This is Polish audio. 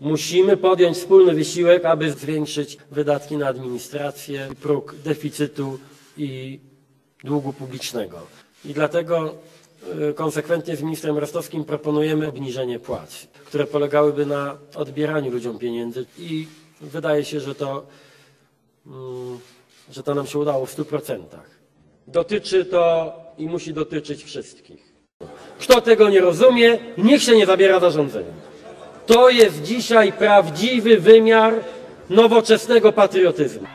Musimy podjąć wspólny wysiłek, aby zwiększyć wydatki na administrację, próg deficytu i długu publicznego. I dlatego y, konsekwentnie z ministrem Rostowskim proponujemy obniżenie płac, które polegałyby na odbieraniu ludziom pieniędzy i wydaje się, że to, mm, że to nam się udało w 100%. Dotyczy to i musi dotyczyć wszystkich. Kto tego nie rozumie, niech się nie zabiera zarządzeniem. To jest dzisiaj prawdziwy wymiar nowoczesnego patriotyzmu.